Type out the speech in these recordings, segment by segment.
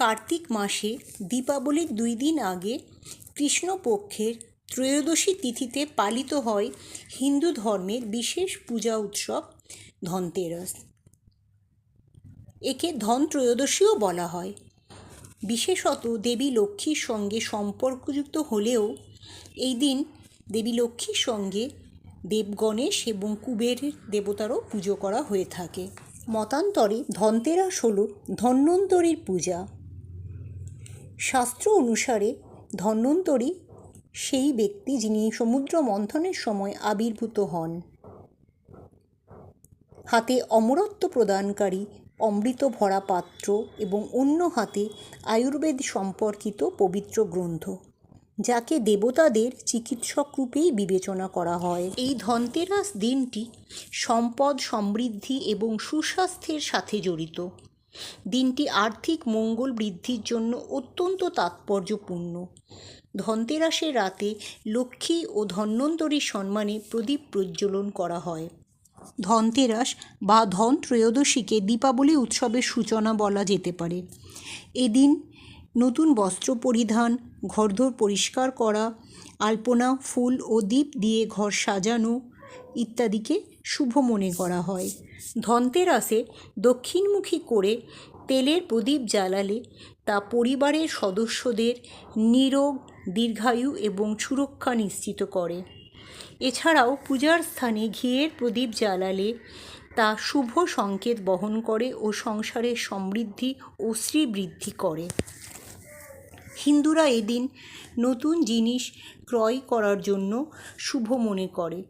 কার্তিক মাসে দীপাবলির দুই দিন আগে কৃষ্ণপক্ষের ত্রয়োদশী তিথিতে পালিত হয় হিন্দু ধর্মের বিশেষ পূজা উৎসব ধনতেরাস। একে ধন ত্রয়োদশীও বলা হয়। বিশেষত দেবী লক্ষ্মীর সঙ্গে সম্পর্কযুক্ত হলেও এই দিন দেবী লক্ষ্মীর সঙ্গে দেবগণেশ এবং কুবের দেবতারও পুজো করা হয়ে থাকে। মতান্তরে ধনতেরাস হল ধন্বন্তরীর পূজা। শাস্ত্র অনুসারে ধন্বন্তরী সেই ব্যক্তি যিনি সমুদ্র মন্থনের সময় আবির্ভূত হন। হাতে অমরত্ব প্রদানকারী অমৃত ভরা পাত্র এবং অন্য হাতে আয়ুর্বেদ সম্পর্কিত পবিত্র গ্রন্থ, যাকে দেবতাদের চিকিৎসক রূপেই বিবেচনা করা হয়। এই ধনতেরাস দিনটি সম্পদ সমৃদ্ধি এবং সুস্বাস্থ্যের সাথে জড়িত। দিনটি আর্থিক মঙ্গল বৃদ্ধির জন্য অত্যন্ত তাৎপর্যপূর্ণ। ধনতেরাসের রাতে লক্ষ্মী ও ধন্বন্তরীর সম্মানে প্রদীপ প্রজ্বলন করা হয়। ধনতেরাস বা ধন ত্রয়োদশীকে দীপাবলি উৎসবের সূচনা বলা যেতে পারে। এদিন নতুন বস্ত্র পরিধান, ঘরদোর পরিষ্কার করা, আলপনা, ফুল ও দীপ দিয়ে ঘর সাজানো ইত্যাদিকে শুভ মনে করা হয়। ধনতেরাসে দক্ষিণমুখী করে তেলের প্রদীপ জ্বালালে তা পরিবারের সদস্যদের নিরোগ, দীর্ঘায়ু এবং সুরক্ষা নিশ্চিত করে। এছাড়াও পূজার স্থানে ঘিয়ের প্রদীপ জ্বালালে তা শুভ সংকেত বহন করে ও সংসারের সমৃদ্ধি ও শ্রীবৃদ্ধি করে। হিন্দুরা এদিন নতুন জিনিস ক্রয় করার জন্য শুভ মনে করে।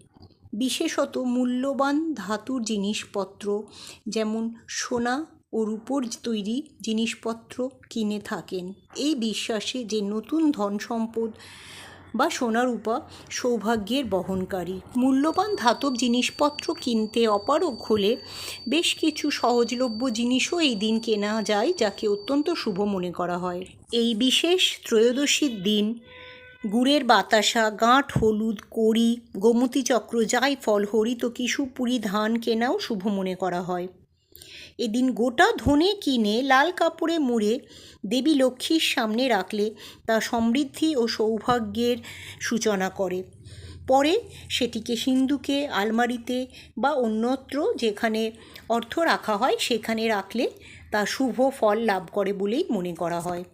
বিশেষত মূল্যবান ধাতুর জিনিসপত্র, যেমন সোনা ও রূপোর তৈরি জিনিসপত্র কিনে থাকেন। এই বিশ্বাসে যে নতুন ধন সম্পদ বা সোনা রূপা সৌভাগ্যের বহনকারী। মূল্যবান ধাতব জিনিসপত্র কিনতে অপারগ হলে বেশ কিছু সহজলভ্য জিনিসও এই দিন কেনা যায়, যাকে অত্যন্ত শুভ মনে করা হয়। এই বিশেষ ত্রয়োদশীর দিন গুড়ের বাতাসা, গাঁট, হলুদ, কড়ি, গোমতী চক্র জায়ফল হরিতকি সুপুরি ধান কেনাও শুভ মনে করা হয়। এদিন গোটা ধনে কিনে, লাল কাপড়ে মুড়ে, দেবী লক্ষ্মীর সামনে রাখলে তা সমৃদ্ধি ও সৌভাগ্যের সূচনা করে। পরে সেটিকে সিন্ধুকে, আলমারিতে বা অন্যত্র যেখানে অর্থ রাখা হয়, সেখানে রাখলে তা শুভ ফল লাভ করে বলেই মনে করা হয়।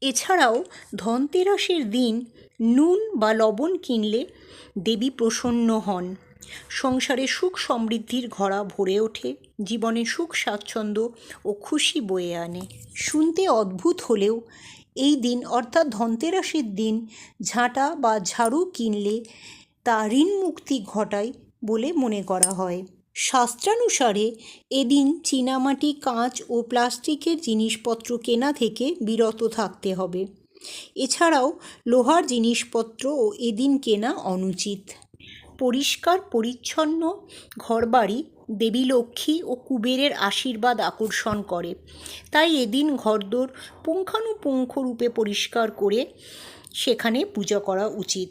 এছাড়াও ধনতেরাসের দিন নুন বা লবণ কিনলে দেবী প্রসন্ন হন। সংসারে সুখ সমৃদ্ধির ঘরা ভরে ওঠে, জীবনে সুখ, স্বাচ্ছন্দ্য ও খুশি বয়ে আনে। শুনতে অদ্ভুত হলেও এই দিন, অর্থাৎ ধনতেরাসের দিন, ঝাঁটা বা ঝাড়ু কিনলে তা ঋণ মুক্তি ঘটায় বলে মনে করা হয়। শাস্ত্রানুসারে এদিন চীনামাটি, কাঁচ ও প্লাস্টিকের জিনিসপত্র কেনা থেকে বিরত থাকতে হবে। এছাড়াও লোহার জিনিসপত্র ও এদিন কেনা অনুচিত। পরিষ্কার, পরিচ্ছন্ন ঘরবাড়ি দেবী লক্ষ্মী ও কুবেরের আশীর্বাদ আকর্ষণ করে। তাই এদিন ঘরদোর পুঙ্খানুপুঙ্খ রূপে পরিষ্কার করে সেখানে পূজা করা উচিত।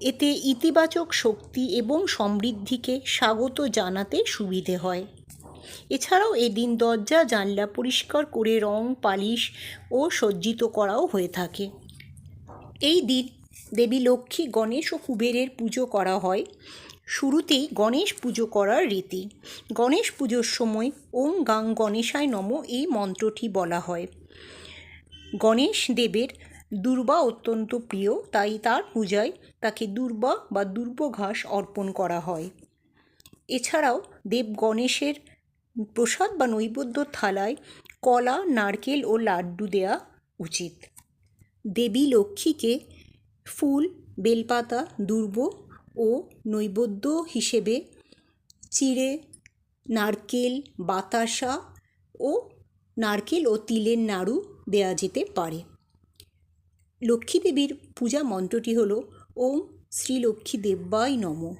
এতে ইতিবাচক শক্তি এবং সমৃদ্ধিকে স্বাগত জানাতে সুবিধে হয়। এছাড়াও এদিন দরজা, জানলা পরিষ্কার করে রং, পালিশ ও সজ্জিত করাও হয়ে থাকে। এই দিন দেবী লক্ষ্মী গণেশ ও কুবেরের পুজো করা হয়। শুরুতেই গণেশ পুজো করার রীতি। গণেশ পুজোর সময় ওম গাং গণেশায় নম এই মন্ত্রটি বলা হয়। গণেশ দেবের দুর্বা অত্যন্ত প্রিয়, তাই তার পূজায় তাকে দুর্বা বা দুর্বঘাস অর্পণ করা হয়। এছাড়াও দেব গণেশের প্রসাদ বা নৈবেদ্য থালায় কলা, নারকেল ও লাড্ডু দেওয়া উচিত। দেবী লক্ষ্মীকে ফুল, বেলপাতা, দুর্ব ও নৈবেদ্য হিসেবে চিড়ে, নারকেল, বাতাসা ও নারকেল ও তিলের নাড়ু দেওয়া যেতে পারে। লক্ষ্মী দেবীর পূজা মন্ত্রটি হল, ওম শ্রী লক্ষ্মী দেব্যায় নম।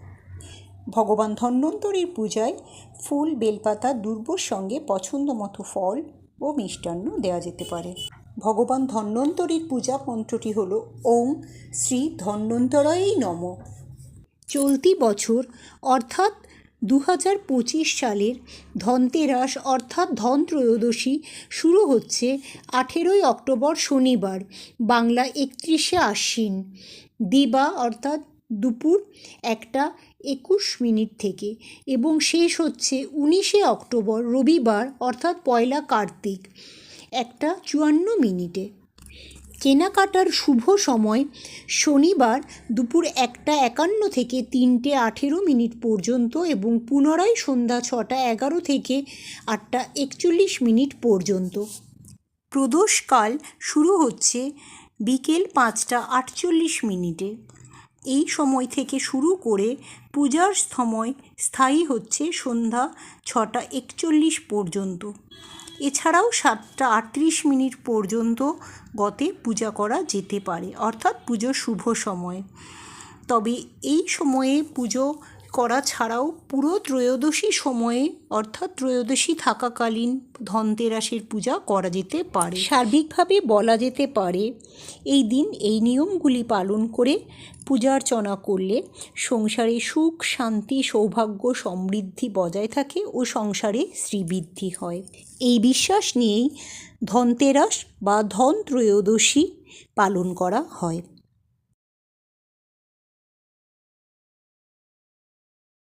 ভগবান ধন্বন্তরীর পূজায় ফুল, বেলপাতা, দুর্বর সঙ্গে পছন্দ মতো ফল ও মিষ্টান্ন দেওয়া যেতে পারে। ভগবান ধন্বন্তরীর পূজা মন্ত্রটি হল ওম শ্রী ধন্বন্তরায়ই নম। চলতি বছর, অর্থাৎ দু হাজার পঁচিশ সালের ধনতেরাস, অর্থাৎ ধন ত্রয়োদশী শুরু হচ্ছে আঠেরোই অক্টোবর শনিবার, বাংলা একত্রিশে আশ্বিন। দিবা, অর্থাৎ দুপুর একটা একুশ মিনিট থেকে এবং শেষ হচ্ছে উনিশে অক্টোবর, রবিবার, অর্থাৎ পয়লা কার্তিক, একটা চুয়ান্ন মিনিটে। কেনাকাটার শুভ সময় শনিবার দুপুর একটা একান্ন থেকে তিনটে আঠেরো মিনিট পর্যন্ত এবং পুনরায় সন্ধ্যা ছটা এগারো থেকে আটটা একচল্লিশ মিনিট পর্যন্ত। প্রদোষকাল শুরু হচ্ছে বিকেল পাঁচটা আটচল্লিশ মিনিটে। এই সময় থেকে শুরু করে পূজার সময় স্থায়ী হচ্ছে সন্ধ্যা ছটা একচল্লিশ পর্যন্ত। এছাড়াও সাতটা আটত্রিশ মিনিট পর্যন্ত গতে পূজা করা যেতে পারে, অর্থাৎ পুজো শুভ সময়। তবে এই সময়ে পুজো করা ছাড়াও পুরো ত্রয়োদশী সময়ে, অর্থাৎ ত্রয়োদশী থাকাকালীন ধনতেরাসের পূজা করা যেতে পারে। সার্বিকভাবে বলা যেতে পারে, এই দিন এই নিয়মগুলি পালন করে পূজার্চনা করলে সংসারে সুখ, শান্তি, সৌভাগ্য, সমৃদ্ধি বজায় থাকে ও সংসারে শ্রীবৃদ্ধি হয়। এই বিশ্বাস নিয়েই ধনতেরাস বা ধন ত্রয়োদশী পালন করা হয়।